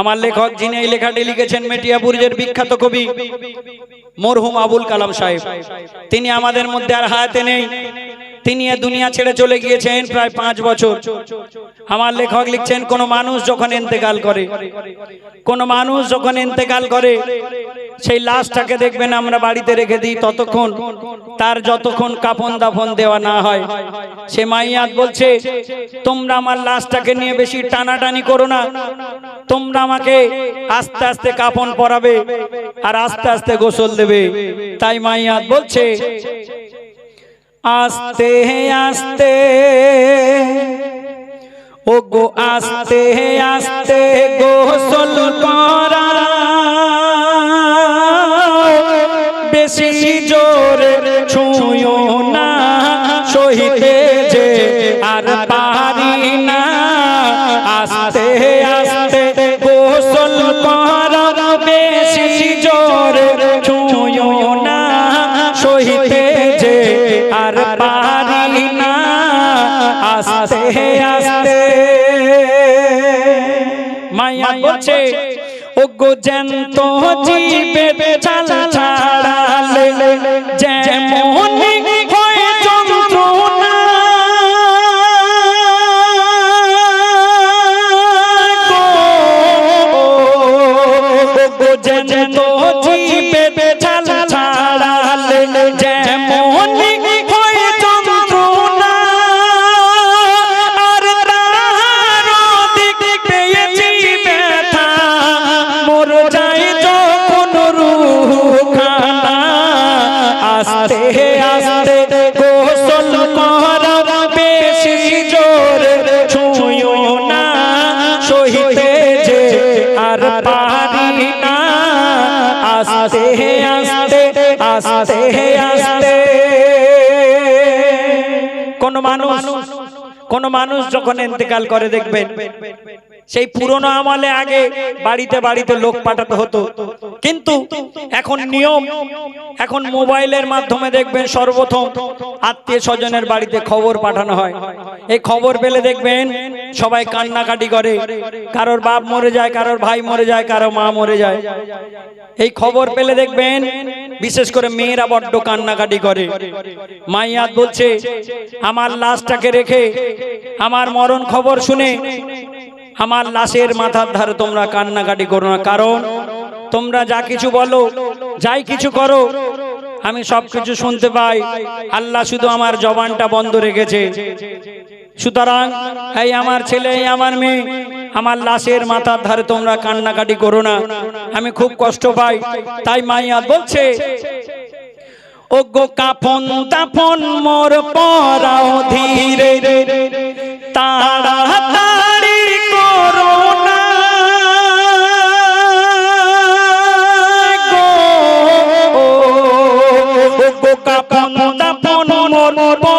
আমার লেখক যিনি এই লেখাটি লিখেছেন মেটিয়াপুরের বিখ্যাত কবি মরহুম আবুল কালাম সাহেব। তিনি আমাদের মধ্যে আর হাতে নেই। তিনি এ দুনিয়া ছেড়ে চলে গিয়েছেন প্রায় পাঁচ বছর। আমার লেখক লিখছেন, কোনো মানুষ যখন ইন্তেকাল করে, কোনো মানুষ যখন ইন্তেকাল করে সেই লাশটাকে দেখবেন আমরা বাড়িতে রেখে দিই ততক্ষণ। তার যতক্ষণ কাফন দাফন দেওয়া না হয়। সে মাইয়াত বলছে, তোমরা আমার লাশটাকে নিয়ে বেশি টানাটানি করো না। তোমরা আমাকে আস্তে আস্তে কাফন পরাবে আর আস্তে আস্তে গোসল দেবে। তাই মাইয়াত বলছে, আস্তে আস্তে ও গো আস্তে আস্তে গোসল জ্যান্ত জীবে চাল ছাড়ালে যেমন হয় যন্ত্রণা জ্যান্ত আস্তে আস্তে আস্তে আস্তে। কোন মানুষ কোন মানুষ যখন ইন্তেকাল করে দেখবেন সেই পুরনো আমলে আগে বাড়িতে বাড়িতে লোক পাঠাতে হতো। কিন্তু এখন নিয়ম, এখন মোবাইলের মাধ্যমে দেখবেন সর্বপ্রথম আত্মীয় স্বজনের বাড়িতে খবর পাঠানো হয়। এই খবর পেলে দেখবেন সবাই কান্নাকাটি করে। কারোর বাপ মরে যায়, কারোর ভাই মরে যায়, কারও মা মরে যায়। এই খবর পেলে দেখবেন বিশেষ করে মেয়েরা বড্ড কান্নাকাটি করে। মাইয়াত বলছে, আমার লাশটাকে রেখে আমার মরণ খবর শুনে আমার লাশের মাথার ধারে তোমরা কান্নাকাটি করো না। কারণ তোমরা যা কিছু বলো, যাই কিছু করো, আমি সব কিছু শুনতে পাই। আল্লাহ শুধু আমার জবানটা বন্ধ রেখেছে। সুতরাং, এই আমার ছেলে, এই আমার মেয়ে, আমার লাশের মাথার ধারে তোমরা কান্নাকাটি করো না। আমি খুব কষ্ট পাই। তাই মাইয়া বলছে ও গো কাফন তাফন মোর পরাও ধীরে, তাড়াতাড়ি তাফন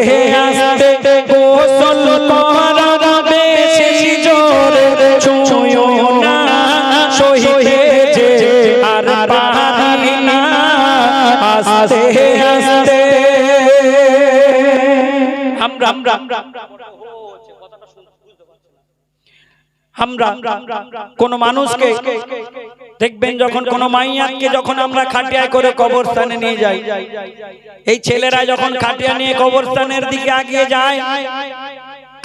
আস্তে আস্তে গোসল করা বেশি জোরে ছুঁয়ো না। সহিতে যে আর পারি না। আস্তে আস্তে আমরা আমরা আমরা কোন মানুষকে দেখবেন যখন কোন মাইয়াকে যখন আমরা খাটিয়ায় করে কবরস্থানে নিয়ে যাই। এই ছেলেরা যখন খাটিয়া নিয়ে কবরস্থানের দিকে আগিয়ে যায়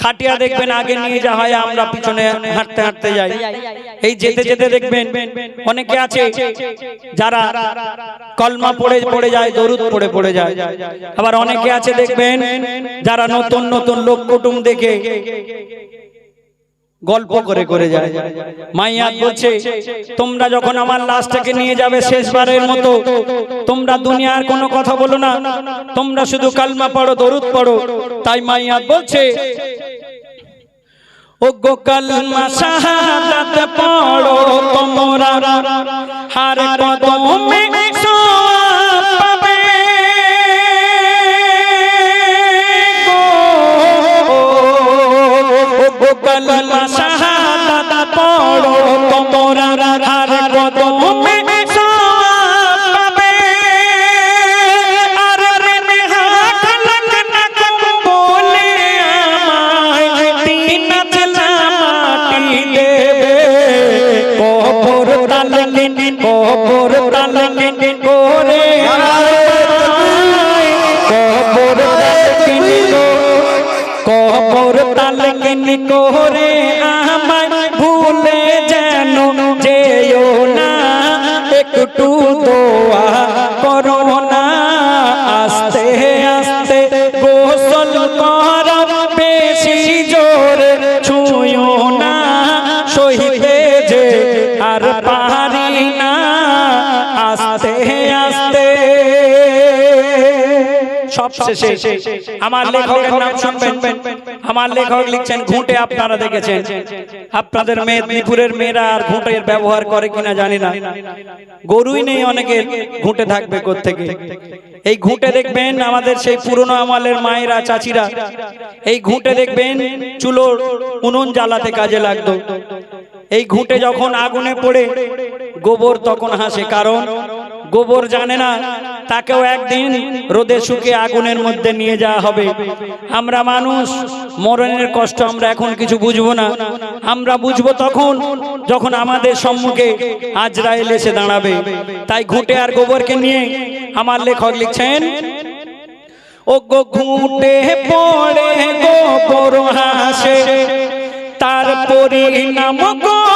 খাটিয়া দেখবেন আগে নিয়ে যা হয় আমরা পিছনে হাঁটতে হাঁটতে যাই। এই যেতে যেতে দেখবেন অনেকে আছে যারা কলমা পড়ে পড়ে যায় দরুদ পড়ে পড়ে যায়। আবার অনেকে আছে দেখবেন যারা নতুন নতুন লোক কুটুম দেখে। গল্প করে করে যায়। মাইয়াত বলছে তোমরা যখন আমার লাশটাকে নিয়ে যাবে শেষবারের মতো তোমরা দুনিয়ার কোনো কথা বলো না। তোমরা শুধু কালমা পড়ো দরুদ পড়ো। তাই মাইয়াত বলছে ও গো কালমা শাহাদাত পড়ো হার কদমে দেবে। কবর তালকিন করে। কবর তালকিন কবর তালকিন করে। আমায় শেষে আমার লেখকের নাম শুনবেন। আমার লেখক লিখছেন ঘুঁটে আপনারা দেখেছেন। আপনাদের মেদিনীপুরের মেয়েরা আর ঘুঁটের ব্যবহার করে কিনা জানি না। গরুই নেই অনেকের ঘুঁটে থাকবে থেকে এই ঘুঁটে দেখবেন আমাদের সেই পুরনো আমলের মায়েরা চাচিরা। এই ঘুঁটে দেখবেন চুলোর উনুন জ্বালাতে কাজে লাগতো। এই ঘুঁটে যখন আগুনে পড়ে গোবর তখন হাসে। কারণ গোবর জানে না তাকেও একদিন রোদে শুকে আগুনের মধ্যে নিয়ে যাওয়া হবে। আমরা মানুষ, মরণের কষ্ট আমরা এখন কিছু বুঝব না। আমরা বুঝব তখন, যখন আমাদের সম্মুখে আজরাইল এসে দাঁড়াবে। তাই ঘুঁটে আর গোবরকে নিয়ে আমার লেখক লিখছেন ও গো ঘুঁটে পড়ে গোবর হাসে, তার পরিণাম গোবর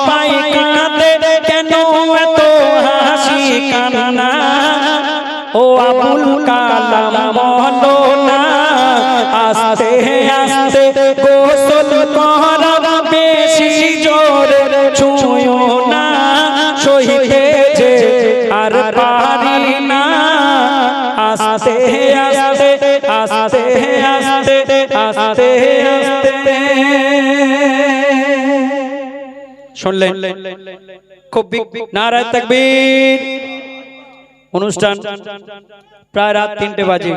আবুল কালাম বলো না আস্তে আস্তে গোসল করা বেশি জোরে ছুঁয়ো না। সহিতে যে আর পারি না। আস্তে আস্তে আস্তে আস্তে আস্তে আস্তে। শুনলেন? খুব নারায় তাকবীর। অনুষ্ঠান। প্রায় রাত তিনটে বাজে।